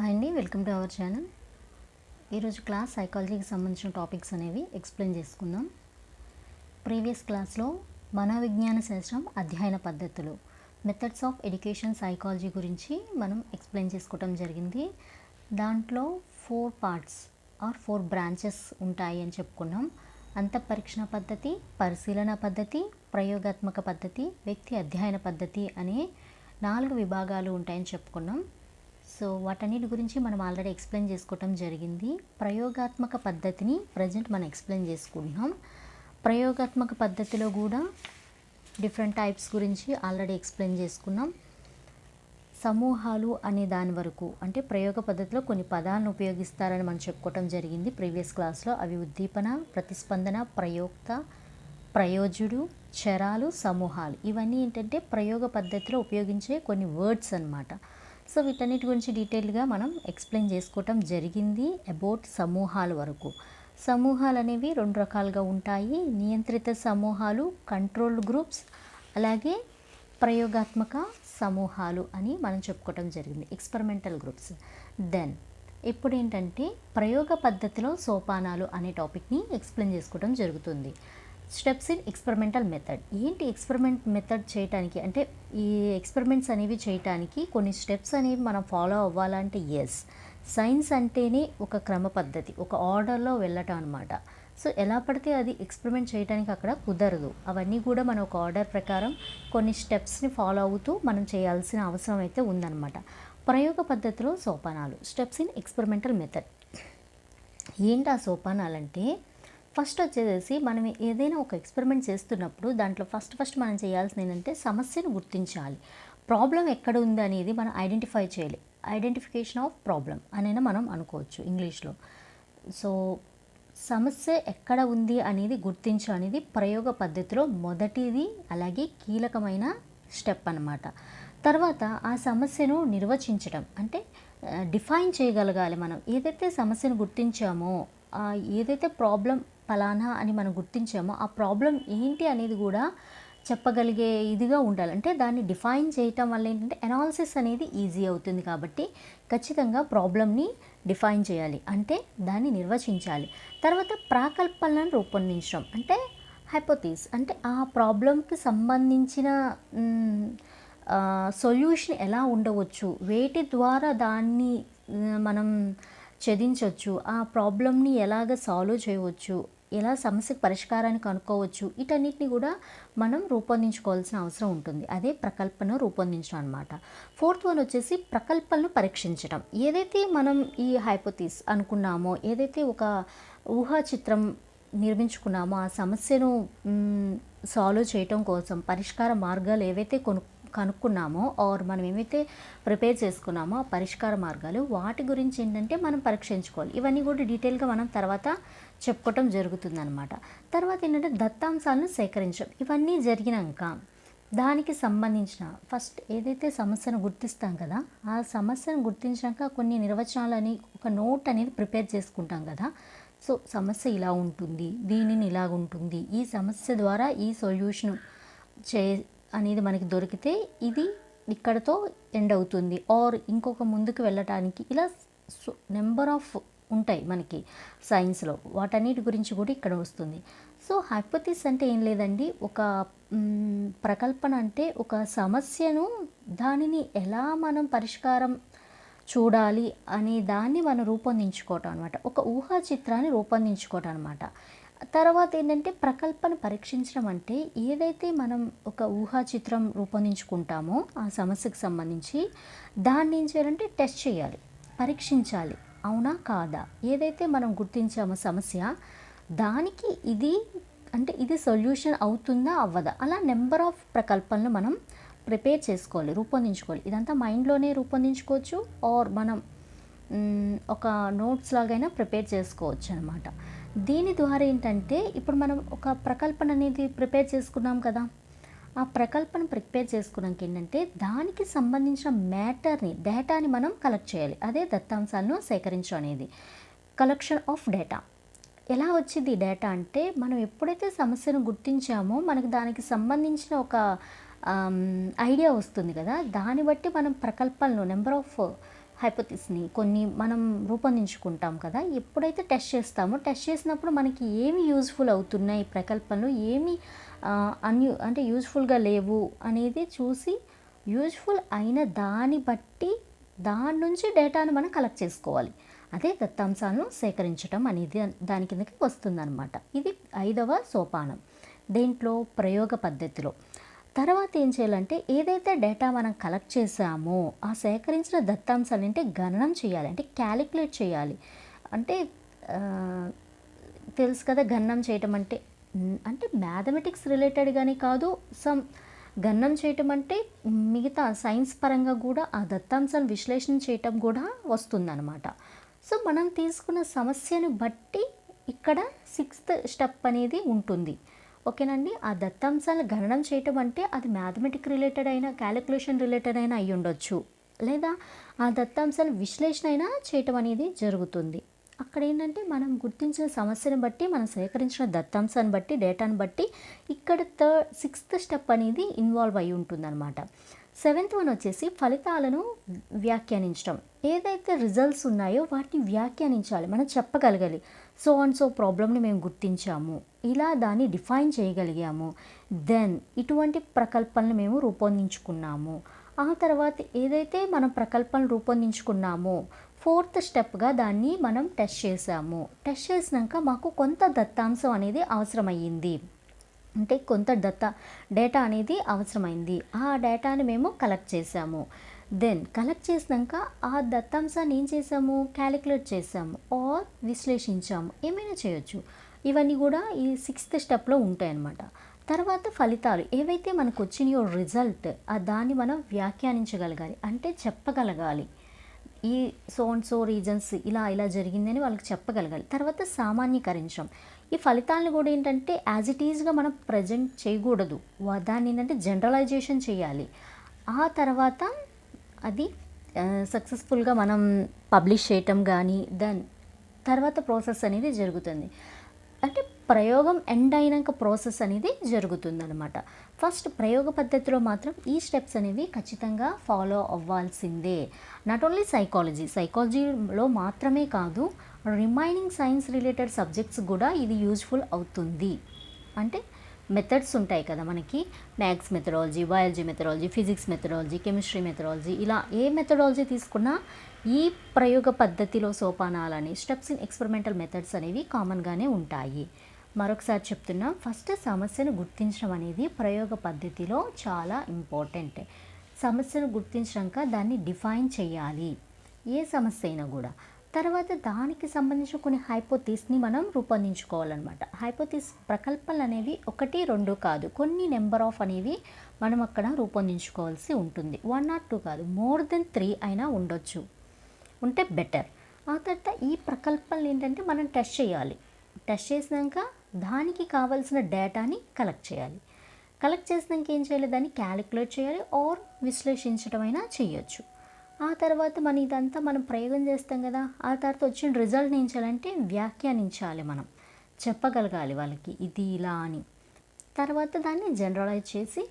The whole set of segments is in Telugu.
హాయ్ అండి వెల్కమ్ టు అవర్ ఛానల్ ఈరోజు క్లాస్ సైకాలజీకి సంబంధించిన టాపిక్స్ అనేవి ఎక్స్ప్లెయిన్ చేసుకుందాం. ప్రీవియస్ క్లాస్లో మనోవిజ్ఞాన శాస్త్రం అధ్యయన పద్ధతులు మెథడ్స్ ఆఫ్ ఎడ్యుకేషన్ సైకాలజీ గురించి మనం ఎక్స్ప్లెయిన్ చేసుకోవటం జరిగింది. దాంట్లో four parts or four branches ఉంటాయి అని చెప్పుకున్నాం. అంతఃపరీక్షణ పద్ధతి పరిశీలన పద్ధతి ప్రయోగాత్మక పద్ధతి వ్యక్తి అధ్యయన పద్ధతి అనే నాలుగు విభాగాలు ఉంటాయని చెప్పుకున్నాం. సో వాటన్నిటి గురించి మనం ఆల్రెడీ ఎక్స్ప్లెయిన్ చేసుకోవటం జరిగింది. ప్రయోగాత్మక పద్ధతిని ప్రజెంట్ మనం ఎక్స్ప్లెయిన్ చేసుకుంటున్నాం. ప్రయోగాత్మక పద్ధతిలో కూడా డిఫరెంట్ టైప్స్ గురించి ఆల్రెడీ ఎక్స్ప్లెయిన్ చేసుకున్నాం. సమూహాలు అనే దాని వరకు అంటే ప్రయోగ పద్ధతిలో కొన్ని పదాలను ఉపయోగిస్తారని మనం చెప్పుకోవటం జరిగింది ప్రీవియస్ క్లాస్లో అవి ఉద్దీపన ప్రతిస్పందన ప్రయోక్త ప్రయోజుడు చరాలు సమూహాలు. ఇవన్నీ ఏంటంటే ప్రయోగ పద్ధతిలో ఉపయోగించే కొన్ని వర్డ్స్ అన్నమాట. సో వీటన్నిటి గురించి డీటెయిల్గా మనం ఎక్స్ప్లెయిన్ చేసుకోవటం జరిగింది అబౌట్ సమూహాల వరకు. సమూహాలు అనేవి రెండు రకాలుగా ఉంటాయి. నియంత్రిత సమూహాలు కంట్రోల్ గ్రూప్స్ అలాగే ప్రయోగాత్మక సమూహాలు అని మనం చెప్పుకోవటం జరిగింది. Experimental groups. దెన్ ఇప్పుడు ఏంటంటే ప్రయోగ పద్ధతిలో సోపానాలు అనే టాపిక్ని ఎక్స్ప్లెయిన్ చేసుకోవడం జరుగుతుంది. Steps in experimental method. ఏంటి ఎక్స్పెరిమెంట్ మెథడ్ చేయటానికి? అంటే ఈ ఎక్స్పెరిమెంట్స్ అనేవి చేయటానికి కొన్ని స్టెప్స్ అనేవి మనం ఫాలో అవ్వాలంటే ఎస్ సైన్స్ అంటేనే ఒక క్రమ పద్ధతి ఒక ఆర్డర్లో వెళ్ళటం అనమాట సో ఎలా పడితే అది ఎక్స్పెరిమెంట్ చేయడానికి అక్కడ కుదరదు. అవన్నీ కూడా మనం ఒక ఆర్డర్ ప్రకారం కొన్ని స్టెప్స్ని ఫాలో అవుతూ మనం చేయాల్సిన అవసరం అయితే ఉందన్నమాట. ప్రయోగ పద్ధతిలో సోపానాలు స్టెప్స్ ఇన్ ఎక్స్పెరిమెంటల్ మెథడ్. ఏంటి ఆ సోపానాలంటే ఫస్ట్ వచ్చేసి మనం ఏదైనా ఒక ఎక్స్పెరిమెంట్ చేస్తున్నప్పుడు దాంట్లో ఫస్ట్ ఫస్ట్ మనం చేయాల్సింది ఏంటంటే సమస్యను గుర్తించాలి. ప్రాబ్లం ఎక్కడ ఉంది అనేది మనం ఐడెంటిఫై చేయాలి. ఐడెంటిఫికేషన్ ఆఫ్ ప్రాబ్లం అనేది మనం అనుకోవచ్చు ఇంగ్లీష్లో. సో సమస్య ఎక్కడ ఉంది అనేది గుర్తించు అనేది ప్రయోగ పద్ధతిలో మొదటిది అలాగే కీలకమైన స్టెప్ అన్నమాట. తర్వాత ఆ సమస్యను నిర్వచించడం అంటే డిఫైన్ చేయగలగాలి మనం. ఏదైతే సమస్యను గుర్తించామో ఏదైతే ప్రాబ్లం ఫలానా అని మనం గుర్తించామో ఆ ప్రాబ్లం ఏంటి అనేది కూడా చెప్పగలిగే ఇదిగా ఉండాలి. అంటే దాన్ని డిఫైన్ చేయటం వల్ల ఏంటంటే అనాలిసిస్ అనేది ఈజీ అవుతుంది కాబట్టి ఖచ్చితంగా ప్రాబ్లమ్ని డిఫైన్ చేయాలి. అంటే దాన్ని నిర్వచించాలి. తర్వాత ప్రాకల్పనలను రూపొందించడం. అంటే హైపోతీస్ అంటే ఆ ప్రాబ్లంకి సంబంధించిన సొల్యూషన్ ఎలా ఉండవచ్చు? వేటి ద్వారా దాన్ని మనం ఛేదించవచ్చు ఆ ప్రాబ్లమ్ని ఎలాగ సాల్వ్ చేయవచ్చు? ఎలా సమస్యకు పరిష్కారాన్ని కనుక్కోవచ్చు? వీటన్నిటిని కూడా మనం రూపొందించుకోవాల్సిన అవసరం ఉంటుంది. అదే ప్రకల్పన రూపొందించడం అనమాట ఫోర్త్ వన్ వచ్చేసి ప్రకల్పనను పరీక్షించడం ఏదైతే మనం ఈ హైపోతీస్ అనుకున్నామో ఏదైతే ఒక ఊహా చిత్రం నిర్మించుకున్నామో ఆ సమస్యను సాల్వ్ చేయటం కోసం పరిష్కార మార్గాలు ఏవైతే కొను కనుక్కున్నామో ఆర్ మనం ఏమైతే ప్రిపేర్ చేసుకున్నామో ఆ పరిష్కార మార్గాలు వాటి గురించి ఏంటంటే మనం పరీక్షించుకోవాలి. ఇవన్నీ కూడా డీటెయిల్గా మనం తర్వాత చెప్పుకోవటం జరుగుతుందనమాట తర్వాత ఏంటంటే దత్తాంశాలను సేకరించడం. ఇవన్నీ జరిగినాక దానికి సంబంధించిన ఫస్ట్ ఏదైతే సమస్యను గుర్తిస్తాం కదా ఆ సమస్యను గుర్తించాక కొన్ని నిర్వచనాలని ఒక నోట్ అనేది ప్రిపేర్ చేసుకుంటాం కదా. సో సమస్య ఇలా ఉంటుంది దీనిని ఇలా ఉంటుంది. ఈ సమస్య ద్వారా ఈ సొల్యూషన్ చే అనేది మనకి దొరికితే ఇది ఇక్కడతో ఎండ్ అవుతుంది. ఆర్ ఇంకొక ముందుకు వెళ్ళటానికి ఇలా నెంబర్ ఆఫ్ ఉంటాయి మనకి సైన్స్లో వాటన్నిటి గురించి కూడా ఇక్కడ వస్తుంది. సో హైపోతిస్ అంటే ఏం లేదండి? ఒక ప్రకల్పన అంటే ఒక సమస్యను దానిని ఎలా మనం పరిష్కారం చూడాలి అనే దాన్ని మనం రూపొందించుకోవటం అనమాట ఒక ఊహా చిత్రాన్ని రూపొందించుకోవటం అనమాట తర్వాత ఏంటంటే ప్రకల్పను పరీక్షించడం అంటే ఏదైతే మనం ఒక ఊహా చిత్రం రూపొందించుకుంటామో ఆ సమస్యకు సంబంధించి దాన్ని ఏం చేయాలంటే టెస్ట్ చేయాలి పరీక్షించాలి. అవునా కాదా? ఏదైతే మనం గుర్తించామో సమస్య దానికి ఇది అంటే ఇది సొల్యూషన్ అవుతుందా అవ్వదా? అలా నెంబర్ ఆఫ్ ప్రకల్పనలు మనం ప్రిపేర్ చేసుకోవాలి రూపొందించుకోవాలి. ఇదంతా మైండ్లోనే రూపొందించుకోవచ్చు ఆర్ మనం ఒక నోట్స్ లాగైనా ప్రిపేర్ చేసుకోవచ్చు అనమాట దీని ద్వారా ఏంటంటే ఇప్పుడు మనం ఒక ప్రకల్పన అనేది ప్రిపేర్ చేసుకున్నాం కదా. ఆ ప్రకల్పన ప్రిపేర్ చేసుకున్నాక ఏంటంటే దానికి సంబంధించిన మ్యాటర్ని డేటాని మనం కలెక్ట్ చేయాలి. అదే దత్తాంశాలను సేకరించడం అనేది. Collection of data. ఎలా వచ్చింది డేటా అంటే మనం ఎప్పుడైతే సమస్యను గుర్తించామో మనకు దానికి సంబంధించిన ఒక ఐడియా వస్తుంది కదా. దాన్ని బట్టి మనం ప్రకల్పనలు నెంబర్ ఆఫ్ హైపోతిస్ని కొన్ని మనం రూపొందించుకుంటాం కదా. ఎప్పుడైతే టెస్ట్ చేస్తామో టెస్ట్ చేసినప్పుడు మనకి ఏమి యూజ్ఫుల్ అవుతున్నాయి ప్రకల్పనలు? ఏమి అన్యూ అంటే యూజ్ఫుల్గా లేవు అనేది చూసి యూజ్ఫుల్ అయిన దాన్ని బట్టి దాని నుంచి డేటాను మనం కలెక్ట్ చేసుకోవాలి. అదే దత్తాంశాలను సేకరించడం అనేది దాని కిందకి వస్తుందన్నమాట. ఇది ఐదవ సోపానం. దేంట్లో? ప్రయోగ పద్ధతిలో. తర్వాత ఏం చేయాలంటే ఏదైతే డేటా మనం కలెక్ట్ చేసామో ఆ సేకరించిన దత్తాంశాలు అంటే గణనం చేయాలి. అంటే క్యాలిక్యులేట్ చేయాలి. అంటే తెలుసు కదా గణనం చేయటం అంటే అంటే మ్యాథమెటిక్స్ రిలేటెడ్ కానీ కాదు సమ్ గణనం చేయటం అంటే మిగతా సైన్స్ పరంగా కూడా ఆ దత్తాంశాన్ని విశ్లేషణ చేయటం కూడా వస్తుందన్నమాట. సో మనం తీసుకున్న సమస్యను బట్టి ఇక్కడ సిక్స్త్ స్టెప్ అనేది ఉంటుంది. ఓకేనండి. ఆ దత్తాంశాలు గణనం చేయటం అంటే అది మ్యాథమెటిక్ రిలేటెడ్ అయినా క్యాలిక్యులేషన్ రిలేటెడ్ అయినా అయి ఉండొచ్చు. లేదా ఆ దత్తాంశాల విశ్లేషణ అయినా చేయటం అనేది జరుగుతుంది. అక్కడ ఏంటంటే మనం గుర్తించిన సమస్యను బట్టి మనం సేకరించిన దత్తాంశాన్ని బట్టి డేటాను బట్టి ఇక్కడ థర్డ్ సిక్స్త్ స్టెప్ అనేది ఇన్వాల్వ్ అయి ఉంటుందన్నమాట. సెవెంత్ వన్ వచ్చేసి ఫలితాలను వ్యాఖ్యానించడం ఏదైతే రిజల్ట్స్ ఉన్నాయో వాటిని వ్యాఖ్యానించాలి. మనం చెప్పగలగాలి. సో అండ్ సో ప్రాబ్లమ్ని మేము గుర్తించాము. ఇలా దాన్ని డిఫైన్ చేయగలిగాము. దెన్ ఇటువంటి ప్రకల్పనలు మేము రూపొందించుకున్నాము. ఆ తర్వాత ఏదైతే మనం ప్రకల్పనలు రూపొందించుకున్నామో ఫోర్త్ స్టెప్గా దాన్ని మనం టెస్ట్ చేసాము టెస్ట్ చేసినాక మాకు కొంత దత్తాంశం అనేది అవసరమయ్యింది. అంటే కొంత దత్త డేటా అనేది అవసరమైంది. ఆ డేటాని మేము కలెక్ట్ చేసాము దెన్ కలెక్ట్ చేసినాక ఆ దత్తాంశాన్ని ఏం చేసాము క్యాలిక్యులేట్ చేసాము ఆర్ విశ్లేషించాము. ఏమైనా చేయొచ్చు. ఇవన్నీ కూడా ఈ సిక్స్త్ స్టెప్లో ఉంటాయన్నమాట. తర్వాత ఫలితాలు ఏవైతే మనకు వచ్చినాయో రిజల్ట్ ఆ దాన్ని మనం వ్యాఖ్యానించగలగాలి. అంటే చెప్పగలగాలి. ఈ సో అండ్ సో రీజన్స్ ఇలా ఇలా జరిగిందని వాళ్ళకి చెప్పగలగాలి. తర్వాత సామాన్యీకరించడం ఈ ఫలితాలను కూడా ఏంటంటే యాజ్ ఇట్ ఈజ్గా మనం ప్రజెంట్ చేయకూడదు. వా- దాన్ని ఏంటంటే జనరలైజేషన్ చేయాలి. ఆ తర్వాత అది సక్సెస్ఫుల్గా మనం పబ్లిష్ చేయటం కానీ దాని తర్వాత ప్రాసెస్ అనేది జరుగుతుంది. అంటే ప్రయోగం ఎండ్ అయినాక ప్రాసెస్ అనేది జరుగుతుందనమాట ఫస్ట్ ప్రయోగ పద్ధతిలో మాత్రం ఈ స్టెప్స్ అనేవి ఖచ్చితంగా ఫాలో అవ్వాల్సిందే. నాట్ ఓన్లీ సైకాలజీ సైకాలజీలో మాత్రమే కాదు రిమైనింగ్ సైన్స్ రిలేటెడ్ సబ్జెక్ట్స్ కూడా ఇది యూజ్ఫుల్ అవుతుంది. అంటే మెథడ్స్ ఉంటాయి కదా మనకి. Maths methodology biology methodology physics methodology chemistry methodology ఇలా ఏ మెథడాలజీ తీసుకున్నా ఈ ప్రయోగ పద్ధతిలో సోపానాలని స్టెప్స్ ఇన్ ఎక్స్పెరిమెంటల్ మెథడ్స్ అనేవి కామన్గానే ఉంటాయి. మరొకసారి చెప్తున్నా ఫస్ట్ సమస్యను గుర్తించడం అనేది ప్రయోగ పద్ధతిలో చాలా ఇంపార్టెంట్ సమస్యను గుర్తించాక దాన్ని డిఫైన్ చేయాలి. ఏ సమస్య అయినా కూడా. తర్వాత దానికి సంబంధించిన కొన్ని హైపోతీస్ని మనం రూపొందించుకోవాలన్నమాట. హైపోతీస్ ప్రకల్పనలు అనేవి ఒకటి రెండు కాదు. కొన్ని నెంబర్ ఆఫ్ అనేవి మనం అక్కడ రూపొందించుకోవాల్సి ఉంటుంది. వన్ ఆర్ టూ కాదు. మోర్ దెన్ త్రీ అయినా ఉండొచ్చు. ఉంటే బెటర్. ఆ తర్వాత ఈ ప్రకల్పనలు ఏంటంటే మనం టెస్ట్ చేయాలి. టెస్ట్ చేసినాక దానికి కావాల్సిన డేటాని కలెక్ట్ చేయాలి. కలెక్ట్ చేసినాక ఏం చేయాలి? దాన్ని క్యాలిక్యులేట్ చేయాలి ఆర్ విశ్లేషించడం అయినా చేయొచ్చు. ఆ తర్వాత మనం ఇదంతా మనం ప్రయోగం చేస్తాం కదా ఆ తర్వాత వచ్చిన రిజల్ట్ని ఏం చేయాలంటే వ్యాఖ్యానించాలి మనం. చెప్పగలగాలి వాళ్ళకి ఇది ఇలా అని. తర్వాత దాన్ని జనరలైజ్ చేసి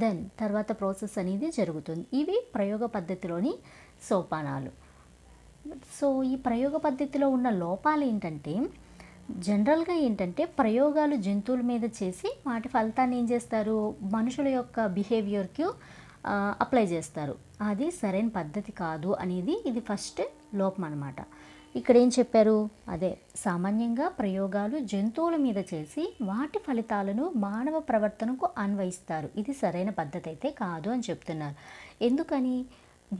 దెన్ తర్వాత ప్రాసెస్ అనేది జరుగుతుంది. ఇవి ప్రయోగ పద్ధతిలోని సోపానాలు. సో ఈ ప్రయోగ పద్ధతిలో ఉన్న లోపాలు ఏంటంటే జనరల్గా ఏంటంటే ప్రయోగాలు జంతువుల మీద చేసి వాటి ఫలితాన్ని ఏం చేస్తారు? మనుషుల యొక్క బిహేవియర్కి అప్లై చేస్తారు. అది సరైన పద్ధతి కాదు అనేది ఇది ఫస్ట్ లోపం అనమాట ఇక్కడ ఏం చెప్పారు? అదే సామాన్యంగా ప్రయోగాలు జంతువుల మీద చేసి వాటి ఫలితాలను మానవ ప్రవర్తనకు అన్వయిస్తారు. ఇది సరైన పద్ధతి అయితే కాదు అని చెప్తున్నారు. ఎందుకని?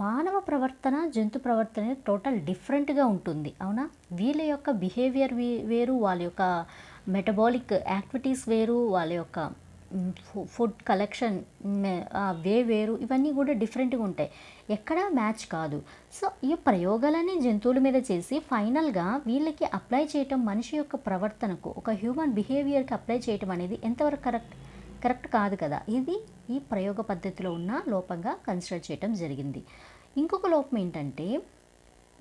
మానవ ప్రవర్తన జంతు ప్రవర్తన టోటల్ డిఫరెంట్గా ఉంటుంది. అవునా? వీళ్ళ యొక్క బిహేవియర్ వేరు వాళ్ళ యొక్క మెటబాలిక్ యాక్టివిటీస్ వేరు వాళ్ళ యొక్క ఫుడ్ కలెక్షన్ వే వేరు ఇవన్నీ కూడా డిఫరెంట్గా ఉంటాయి. ఎక్కడా మ్యాచ్ కాదు. సో ఈ ప్రయోగాలన్నీ జంతువుల మీద చేసి ఫైనల్గా వీళ్ళకి అప్లై చేయటం మనిషి యొక్క ప్రవర్తనకు ఒక హ్యూమన్ బిహేవియర్కి అప్లై చేయటం అనేది ఎంతవరకు కరెక్ట్ కరెక్ట్ కాదు కదా? ఇది ఈ ప్రయోగ పద్ధతిలో ఉన్న లోపంగా కన్సిడర్ చేయటం జరిగింది. ఇంకొక లోపం ఏంటంటే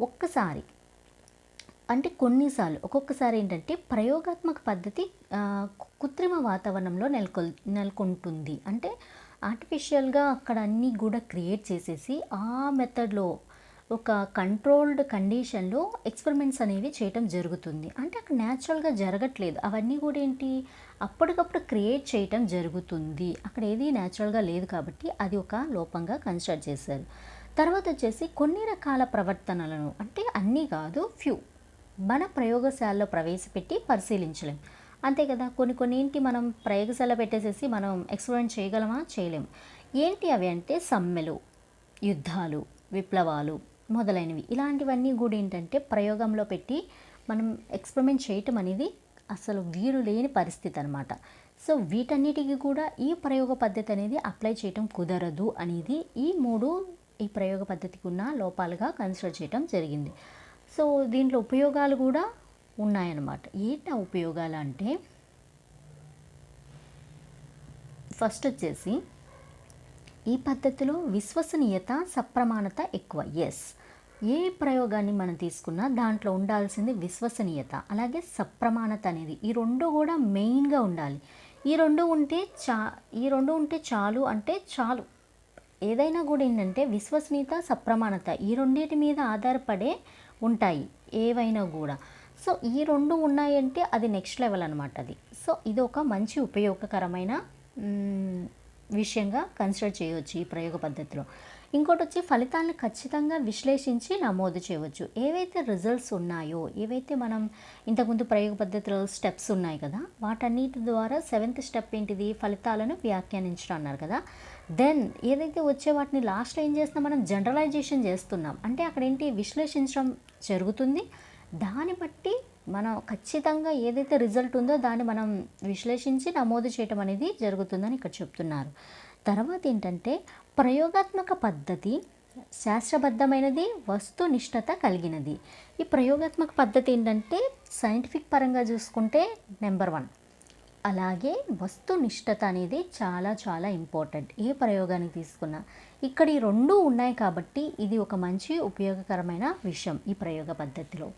ఒక్కసారి అంటే కొన్నిసార్లు ఒక్కొక్కసారి ఏంటంటే ప్రయోగాత్మక పద్ధతి కృత్రిమ వాతావరణంలో నెలకొల్ నెలకొంటుంది. అంటే ఆర్టిఫిషియల్గా అక్కడ అన్నీ కూడా క్రియేట్ చేసేసి ఆ మెథడ్లో ఒక కంట్రోల్డ్ కండిషన్లో ఎక్స్పెరిమెంట్స్ అనేవి చేయటం జరుగుతుంది. అంటే అక్కడ న్యాచురల్గా జరగట్లేదు. అవన్నీ కూడా ఏంటి? అప్పటికప్పుడు క్రియేట్ చేయటం జరుగుతుంది. అక్కడ ఏది న్యాచురల్గా లేదు కాబట్టి అది ఒక లోపంగా కన్స్ట్రక్ట్ చేశారు. తర్వాత వచ్చేసి కొన్ని రకాల ప్రవర్తనలను అంటే అన్నీ కాదు ఫ్యూ మన ప్రయోగశాలలో ప్రవేశపెట్టి పరిశీలించలేం. అంతే కదా? కొన్ని కొన్ని ఏంటి మనం ప్రయోగశాల పెట్టేసేసి మనం ఎక్స్పెరిమెంట్ చేయగలమా? చేయలేం. ఏంటి అవి అంటే సమ్మెలు యుద్ధాలు విప్లవాలు మొదలైనవి. ఇలాంటివన్నీ కూడా ఏంటంటే ప్రయోగంలో పెట్టి మనం ఎక్స్పెరిమెంట్ చేయటం అనేది అసలు వీలు లేని పరిస్థితి అనమాట సో వీటన్నిటికీ కూడా ఈ ప్రయోగ పద్ధతి అనేది అప్లై చేయటం కుదరదు అనేది ఈ మూడు ఈ ప్రయోగ పద్ధతికి ఉన్న లోపాలుగా కన్సిడర్ చేయటం జరిగింది. సో దీంట్లో ఉపయోగాలు కూడా ఉన్నాయన్నమాట. ఏంటి ఉపయోగాలు అంటే ఫస్ట్ వచ్చేసి ఈ పద్ధతిలో విశ్వసనీయత సప్రమాణత ఎక్కువ. ఎస్ ఏ ప్రయోగాన్ని మనం తీసుకున్నా దాంట్లో ఉండాల్సింది విశ్వసనీయత అలాగే సప్రమాణత అనేది. ఈ రెండు కూడా మెయిన్గా ఉండాలి. ఈ రెండు ఉంటే చా ఈ రెండు ఉంటే చాలు అంటే చాలు. ఏదైనా కూడా ఏంటంటే విశ్వసనీయత సప్రమాణత ఈ రెండింటి మీద ఆధారపడే ఉంటాయి ఏవైనా కూడా. సో ఈ రెండు ఉన్నాయంటే అది నెక్స్ట్ లెవెల్ అనమాట అది. సో ఇది ఒక మంచి ఉపయోగకరమైన విషయంగా కన్సిడర్ చేయవచ్చు ఈ ప్రయోగ పద్ధతిలో. ఇంకోటి వచ్చి ఫలితాలను ఖచ్చితంగా విశ్లేషించి నమోదు చేయవచ్చు. ఏవైతే రిజల్ట్స్ ఉన్నాయో ఏవైతే మనం ఇంతకుముందు ప్రయోగ పద్ధతిలో స్టెప్స్ ఉన్నాయి కదా వాటన్నిటి ద్వారా సెవెంత్ స్టెప్ ఏంటిది? ఫలితాలను వ్యాఖ్యానించడం అన్నారు కదా. దెన్ ఏదైతే వచ్చే వాటిని లాస్ట్లో ఏం చేస్తున్నాం? మనం జనరలైజేషన్ చేస్తున్నాం. అంటే అక్కడ ఏంటి విశ్లేషించడం జరుగుతుంది. దాన్ని బట్టి మనం ఖచ్చితంగా ఏదైతే రిజల్ట్ ఉందో దాన్ని మనం విశ్లేషించి నమోదు చేయటం అనేది జరుగుతుందని ఇక్కడ చెప్తున్నారు. తర్వాత ఏంటంటే ప్రయోగాత్మక పద్ధతి శాస్త్రబద్ధమైనది వస్తునిష్టత కలిగినది. ఈ ప్రయోగాత్మక పద్ధతి ఏంటంటే సైంటిఫిక్ పరంగా చూసుకుంటే నెంబర్ వన్ అలాగే వస్తునిష్టత అనేది చాలా చాలా ఇంపార్టెంట్ ఏ ప్రయోగానికి తీసుకున్నా. ఇక్కడ ఈ రెండు ఉన్నాయి కాబట్టి ఇది ఒక మంచి ఉపయోగకరమైన విషయం ఈ ప్రయోగ పద్ధతిలో.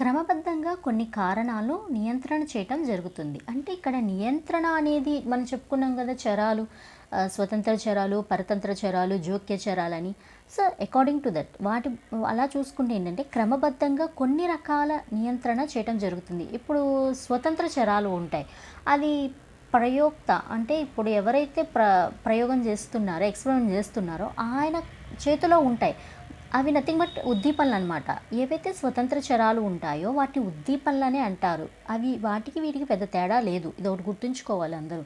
క్రమబద్ధంగా కొన్ని కారణాలు నియంత్రణ చేయటం జరుగుతుంది. అంటే ఇక్కడ నియంత్రణ అనేది మనం చెప్పుకున్నాం కదా చరాలు స్వతంత్ర చరాలు పరతంత్ర చరాలు జోక్య చరాలని. సో అకార్డింగ్ టు దట్ వాటి అలా చూసుకుంటే ఏంటంటే క్రమబద్ధంగా కొన్ని రకాల నియంత్రణ చేయటం జరుగుతుంది. ఇప్పుడు స్వతంత్ర చరాలు ఉంటాయి. అది ప్రయోక్త అంటే ఇప్పుడు ఎవరైతే ప్ర ప్రయోగం చేస్తున్నారో ఎక్స్పెరిమెంట్ చేస్తున్నారో ఆయన చేతిలో ఉంటాయి. అవి నథింగ్ బట్ ఉద్దీపనలు అనమాట ఏవైతే స్వతంత్ర చరాలు ఉంటాయో వాటిని ఉద్దీపనలనే అంటారు. అవి వాటికి వీటికి పెద్ద తేడా లేదు. ఇది ఒకటి గుర్తుంచుకోవాలి అందరూ.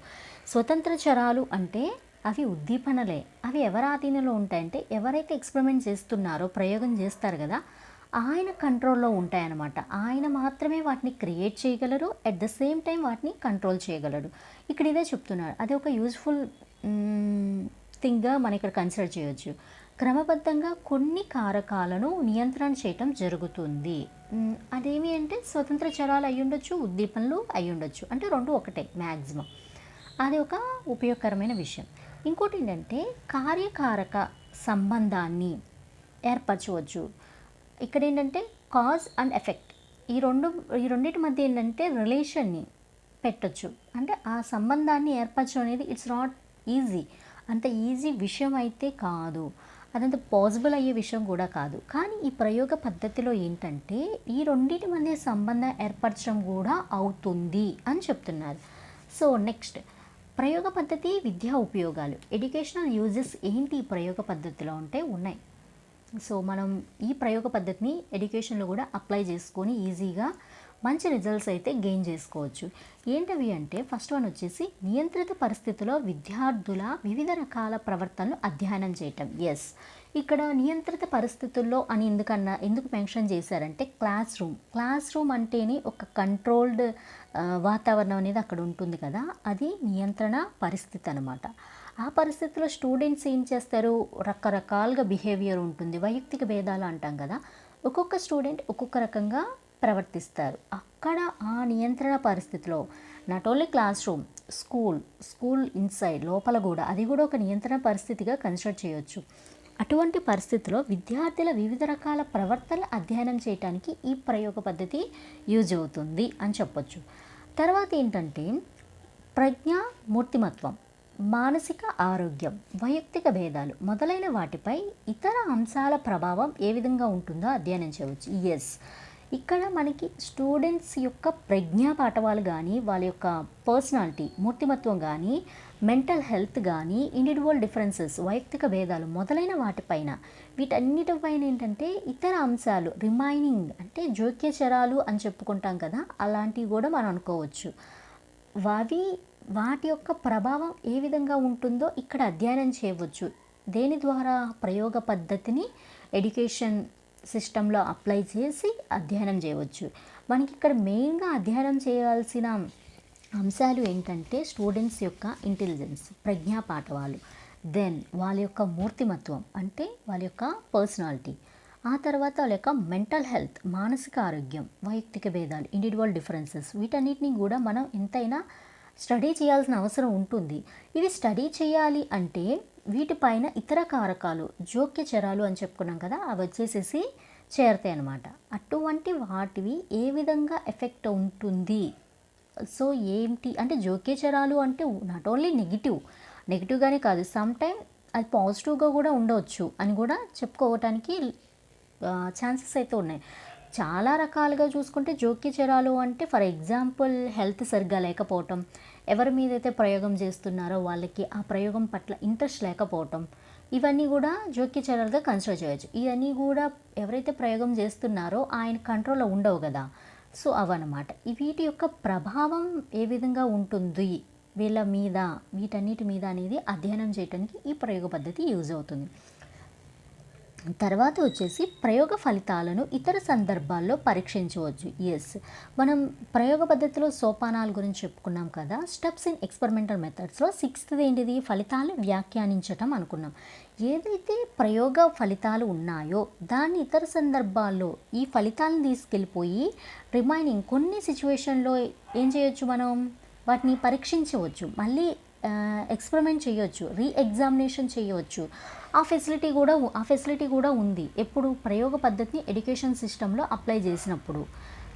స్వతంత్ర చరాలు అంటే అవి ఉద్దీపనలే. అవి ఎవరి ఆధీనంలో ఉంటాయంటే ఎవరైతే ఎక్స్పెరిమెంట్ చేస్తున్నారో ప్రయోగం చేస్తారు కదా ఆయన కంట్రోల్లో ఉంటాయన్నమాట. ఆయన మాత్రమే వాటిని క్రియేట్ చేయగలరు. అట్ ద సేమ్ టైం వాటిని కంట్రోల్ చేయగలడు. ఇక్కడ ఇదే చెప్తున్నారు. అది ఒక యూజ్ఫుల్ థింగ్గా మనం ఇక్కడ కన్సిడర్ చేయొచ్చు. క్రమబద్ధంగా కొన్ని కారకాలను నియంత్రణ చేయటం జరుగుతుంది. అదేమి అంటే స్వతంత్ర చరాలు అయ్యుండొచ్చు ఉద్దీపనలు అయ్యుండొచ్చు అంటే రెండు ఒకటే మ్యాక్సిమం అది ఒక ఉపయోగకరమైన విషయం. ఇంకోటి ఏంటంటే కార్యకారక సంబంధాన్ని ఏర్పరచవచ్చు. ఇక్కడ ఏంటంటే కాజ్ అండ్ ఎఫెక్ట్. ఈ రెండు ఈ రెండింటి మధ్య ఏంటంటే రిలేషన్ని పెట్టచ్చు. అంటే ఆ సంబంధాన్ని ఏర్పరచడం అనేది ఇట్స్ నాట్ ఈజీ. అంత ఈజీ విషయం అయితే కాదు. అదంత పాసిబుల్ అయ్యే విషయం కూడా కాదు. కానీ ఈ ప్రయోగ పద్ధతిలో ఏంటంటే ఈ రెండింటి మధ్య సంబంధం ఏర్పరచడం కూడా అవుతుంది అని చెప్తున్నారు. So next. ప్రయోగ పద్ధతి విద్యా ఉపయోగాలు. ఎడ్యుకేషనల్ యూజెస్ ఏంటి ఈ ప్రయోగ పద్ధతిలో ఉంటే ఉన్నాయి. సో మనం ఈ ప్రయోగ పద్ధతిని ఎడ్యుకేషన్లో కూడా అప్లై చేసుకొని ఈజీగా మంచి రిజల్ట్స్ అయితే గెయిన్ చేసుకోవచ్చు. ఏంటవి అంటే ఫస్ట్ వన్ వచ్చేసి నియంత్రిత పరిస్థితిలో విద్యార్థుల వివిధ రకాల ప్రవర్తనలు అధ్యయనం చేయటం. ఎస్ ఇక్కడ నియంత్రిత పరిస్థితుల్లో అని ఎందుకన్నా ఎందుకు మెన్షన్ చేశారంటే క్లాస్ రూమ్ క్లాస్ రూమ్ అంటేనే ఒక కంట్రోల్డ్ వాతావరణం అనేది అక్కడ ఉంటుంది కదా. అది నియంత్రణ పరిస్థితి అనమాట ఆ పరిస్థితిలో స్టూడెంట్స్ ఏం చేస్తారు? రకరకాలుగా బిహేవియర్ ఉంటుంది. వైయక్తిక భేదాలు అంటాం కదా. ఒక్కొక్క స్టూడెంట్ ఒక్కొక్క రకంగా ప్రవర్తిస్తారు. అక్కడ ఆ నియంత్రణ పరిస్థితిలో not only classroom school school inside లోపల కూడా అది కూడా ఒక నియంత్రణ పరిస్థితిగా కన్సిడర్ చేయొచ్చు. అటువంటి పరిస్థితిలో విద్యార్థుల వివిధ రకాల ప్రవర్తనలు అధ్యయనం చేయడానికి ఈ ప్రయోగ పద్ధతి యూజ్ అవుతుంది అని చెప్పొచ్చు. తర్వాత ఏంటంటే ప్రజ్ఞ మూర్తిమత్వం మానసిక ఆరోగ్యం వైయక్తిక భేదాలు మొదలైన వాటిపై ఇతర అంశాల ప్రభావం ఏ విధంగా ఉంటుందో అధ్యయనం చేయవచ్చు. ఎస్ ఇక్కడ మనకి స్టూడెంట్స్ యొక్క ప్రజ్ఞా పాఠవాలు కానీ వాళ్ళ యొక్క పర్సనాలిటీ మూర్తిమత్వం కానీ మెంటల్ హెల్త్ కానీ ఇండివిజువల్ డిఫరెన్సెస్ వైయక్తిక భేదాలు మొదలైన వాటిపైన వీటన్నిటిపైన ఏంటంటే ఇతర అంశాలు రిమైనింగ్ అంటే జోక్యచరాలు అని చెప్పుకుంటాం కదా అలాంటివి కూడా మనం అనుకోవచ్చు. అవి వాటి యొక్క ప్రభావం ఏ విధంగా ఉంటుందో ఇక్కడ అధ్యయనం చేయవచ్చు. దేని ద్వారా ప్రయోగ పద్ధతిని ఎడ్యుకేషన్ సిస్టంలో అప్లై చేసి అధ్యయనం చేయవచ్చు. మనకి ఇక్కడ మెయిన్గా అధ్యయనం చేయాల్సిన అంశాలు ఏంటంటే స్టూడెంట్స్ యొక్క ఇంటెలిజెన్స్ ప్రజ్ఞా పాఠవాలు దెన్ వాళ్ళ యొక్క మూర్తిమత్వం అంటే వాళ్ళ యొక్క పర్సనాలిటీ. ఆ తర్వాత వాళ్ళ యొక్క మెంటల్ హెల్త్ మానసిక ఆరోగ్యం వైయక్తిక భేదాలు ఇండివిజువల్ డిఫరెన్సెస్ వీటన్నిటిని కూడా మనం ఎంతైనా స్టడీ చేయాల్సిన అవసరం ఉంటుంది. ఇది స్టడీ చేయాలి అంటే వీటిపైన ఇతర కారకాలు జోక్య చరాలు అని చెప్పుకున్నాం కదా అవి వచ్చేసేసి చేరుతాయి అన్నమాట. అటువంటి వాటివి ఏ విధంగా ఎఫెక్ట్ ఉంటుంది? సో ఏంటి? అంటే జోక్యచరాలు అంటే నాట్ ఓన్లీ నెగిటివ్ నెగిటివ్గానే కాదు సమ్టైమ్ అది పాజిటివ్గా కూడా ఉండవచ్చు అని కూడా చెప్పుకోవటానికి ఛాన్సెస్ అయితే ఉన్నాయి. చాలా రకాలుగా చూసుకుంటే జోక్యచరాలు అంటే ఫర్ ఎగ్జాంపుల్ హెల్త్ సరిగ్గా లేకపోవటం ఎవరి మీద అయితే ప్రయోగం చేస్తున్నారో వాళ్ళకి ఆ ప్రయోగం పట్ల ఇంట్రెస్ట్ లేకపోవటం ఇవన్నీ కూడా జోక్యచరాలుగా కన్సిడర్ చేయొచ్చు. ఇవన్నీ కూడా ఎవరైతే ప్రయోగం చేస్తున్నారో ఆయన కంట్రోల్లో ఉండవు కదా. సో అవన్నమాట. వీటి యొక్క ప్రభావం ఏ విధంగా ఉంటుంది? వీళ్ళ మీద వీటన్నిటి మీద అనేది అధ్యయనం చేయడానికి ఈ ప్రయోగ పద్ధతి యూజ్ అవుతుంది. తర్వాత వచ్చేసి ప్రయోగ ఫలితాలను ఇతర సందర్భాల్లో పరీక్షించవచ్చు. ఎస్ మనం ప్రయోగ పద్ధతిలో సోపానాల గురించి చెప్పుకున్నాం కదా. స్టెప్స్ ఇన్ ఎక్స్పెరిమెంటల్ మెథడ్స్లో సిక్స్త్ ఏంటిది? ఫలితాలను వ్యాఖ్యానించటం అనుకున్నాం. ఏదైతే ప్రయోగ ఫలితాలు ఉన్నాయో దాన్ని ఇతర సందర్భాల్లో ఈ ఫలితాలను తీసుకెళ్ళిపోయి రిమైనింగ్ కొన్ని సిచ్యువేషన్లో ఏం చేయొచ్చు మనం? వాటిని పరీక్షించవచ్చు. మళ్ళీ ఎక్స్పెరిమెంట్ చేయొచ్చు రీ ఎగ్జామినేషన్ చేయవచ్చు ఆ ఫెసిలిటీ కూడా ఆ ఫెసిలిటీ కూడా ఉంది. ఎప్పుడు? ప్రయోగ పద్ధతిని ఎడ్యుకేషన్ సిస్టంలో అప్లై చేసినప్పుడు.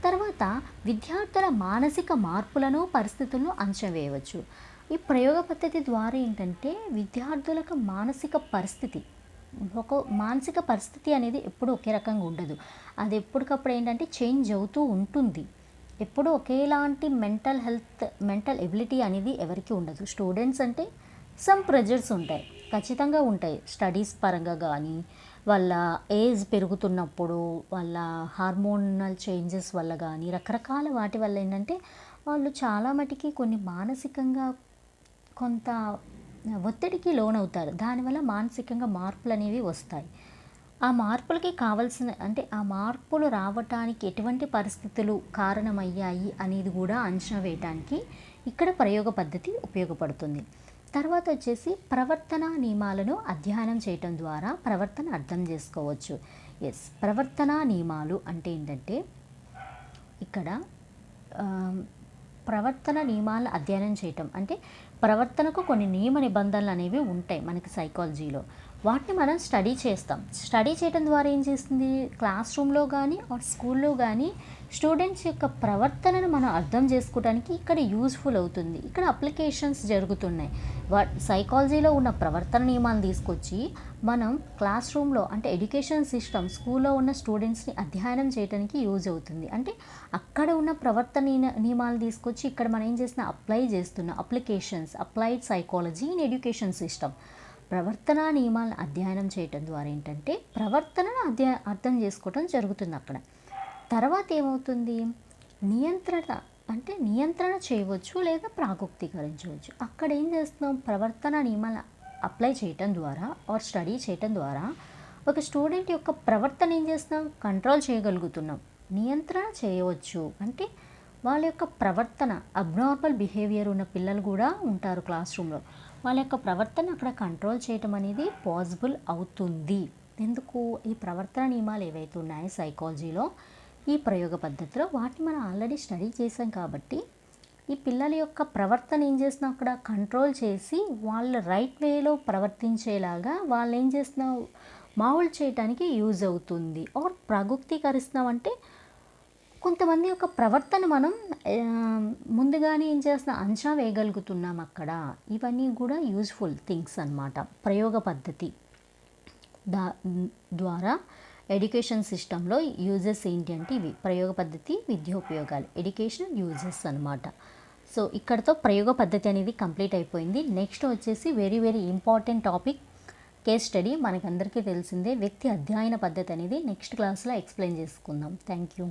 తర్వాత విద్యార్థుల మానసిక మార్పులను పరిస్థితులను అంచనా వేయవచ్చు. ఈ ప్రయోగ పద్ధతి ద్వారా ఏంటంటే విద్యార్థులకు మానసిక పరిస్థితి ఒక మానసిక పరిస్థితి అనేది ఎప్పుడు ఒకే రకంగా ఉండదు. అది ఎప్పటికప్పుడు ఏంటంటే చేంజ్ అవుతూ ఉంటుంది. ఎప్పుడు ఒకేలాంటి మెంటల్ హెల్త్ మెంటల్ ఎబిలిటీ అనేది ఎవరికి ఉండదు. స్టూడెంట్స్ అంటే సమ్ ప్రెజర్స్ ఉంటాయి. ఖచ్చితంగా ఉంటాయి. స్టడీస్ పరంగా కానీ వాళ్ళ ఏజ్ పెరుగుతున్నప్పుడు వాళ్ళ హార్మోనల్ చేంజెస్ వల్ల కానీ రకరకాల వాటి వల్ల ఏంటంటే వాళ్ళు చాలా మటుకి కొన్ని మానసికంగా కొంత ఒత్తిడికి లోనవుతారు. దానివల్ల మానసికంగా మార్పులు అనేవి వస్తాయి. ఆ మార్పులకి కావాల్సిన అంటే ఆ మార్పులు రావటానికి ఎటువంటి పరిస్థితులు కారణమయ్యాయి అనేది కూడా అంచనా వేయటానికి ఇక్కడ ప్రయోగ పద్ధతి ఉపయోగపడుతుంది. తర్వాత వచ్చేసి ప్రవర్తన నియమాలను అధ్యయనం చేయటం ద్వారా ప్రవర్తన అర్థం చేసుకోవచ్చు. ఎస్ ప్రవర్తన నియమాలు అంటే ఏంటంటే ఇక్కడ ప్రవర్తన నియమాలను అధ్యయనం చేయటం. అంటే ప్రవర్తనకు కొన్ని నియమ నిబంధనలు అనేవి ఉంటాయి మనకి సైకాలజీలో వాటిని మనం స్టడీ చేస్తాం. స్టడీ చేయడం ద్వారా ఏం చేస్తుంది? క్లాస్ రూమ్లో కానీ ఆర్ స్కూల్లో కానీ స్టూడెంట్స్ యొక్క ప్రవర్తనను మనం అర్థం చేసుకోవడానికి ఇక్కడ యూజ్ఫుల్ అవుతుంది. ఇక్కడ అప్లికేషన్స్ జరుగుతున్నాయి. వా సైకాలజీలో ఉన్న ప్రవర్తన నియమాలు తీసుకొచ్చి మనం క్లాస్ రూమ్లో అంటే ఎడ్యుకేషన్ సిస్టమ్ స్కూల్లో ఉన్న స్టూడెంట్స్ని అధ్యయనం చేయడానికి యూజ్ అవుతుంది. అంటే అక్కడ ఉన్న ప్రవర్తన నియమాలు తీసుకొచ్చి ఇక్కడ మనం ఏం చేస్తున్నా? అప్లై చేస్తున్న. Applications applied psychology in education system. ప్రవర్తన నియమాలను అధ్యయనం చేయటం ద్వారా ఏంటంటే ప్రవర్తనను అధ్య అర్థం చేసుకోవటం జరుగుతుంది అక్కడ. తర్వాత ఏమవుతుంది? నియంత్రణ అంటే నియంత్రణ చేయవచ్చు లేదా ప్రాగుక్తీకరించవచ్చు. అక్కడ ఏం చేస్తున్నాం? ప్రవర్తన నియమాలు అప్లై చేయటం ద్వారా ఆర్ స్టడీ చేయటం ద్వారా ఒక స్టూడెంట్ యొక్క ప్రవర్తన ఏం చేస్తున్నాం? కంట్రోల్ చేయగలుగుతున్నాం. నియంత్రణ చేయవచ్చు. అంటే వాళ్ళ యొక్క ప్రవర్తన అబ్నార్మల్ బిహేవియర్ ఉన్న పిల్లలు కూడా ఉంటారు క్లాస్ రూమ్లో. వాళ్ళ యొక్క ప్రవర్తన అక్కడ కంట్రోల్ చేయటం అనేది పాసిబుల్ అవుతుంది. ఎందుకు? ఈ ప్రవర్తన నియమాలు ఏవైతే ఉన్నాయో సైకాలజీలో ఈ ప్రయోగ పద్ధతిలో వాటిని మనం ఆల్రెడీ స్టడీ చేసాం కాబట్టి ఈ పిల్లల యొక్క ప్రవర్తన ఏం చేస్తున్నాం అక్కడ కంట్రోల్ చేసి వాళ్ళ రైట్ వేలో ప్రవర్తించేలాగా వాళ్ళు ఏం చేస్తున్నాం మామూలు చేయడానికి యూజ్ అవుతుంది. ఆర్ ప్రగుక్తీకరిస్తున్నాం అంటే కొంతమంది యొక్క ప్రవర్తన మనం ముందుగానే ఏం చేస్తున్నాం అంచనా వేయగలుగుతున్నాం అక్కడ. ఇవన్నీ కూడా యూజ్ఫుల్ థింగ్స్ అన్నమాట. ప్రయోగ పద్ధతి దా ద్వారా ఎడ్యుకేషన్ సిస్టంలో యూజెస్ ఏంటి అంటే ఇవి. ప్రయోగ పద్ధతి విద్యోపయోగాలు ఎడ్యుకేషన్ యూజెస్ అన్నమాట. సో ఇక్కడతో ప్రయోగ పద్ధతి అనేది కంప్లీట్ అయిపోయింది. నెక్స్ట్ వచ్చేసి very very important topic case study మనకందరికీ తెలిసిందే వ్యక్తి అధ్యయన పద్ధతి అనేది నెక్స్ట్ క్లాస్లో ఎక్స్ప్లెయిన్ చేసుకుందాం. Thank you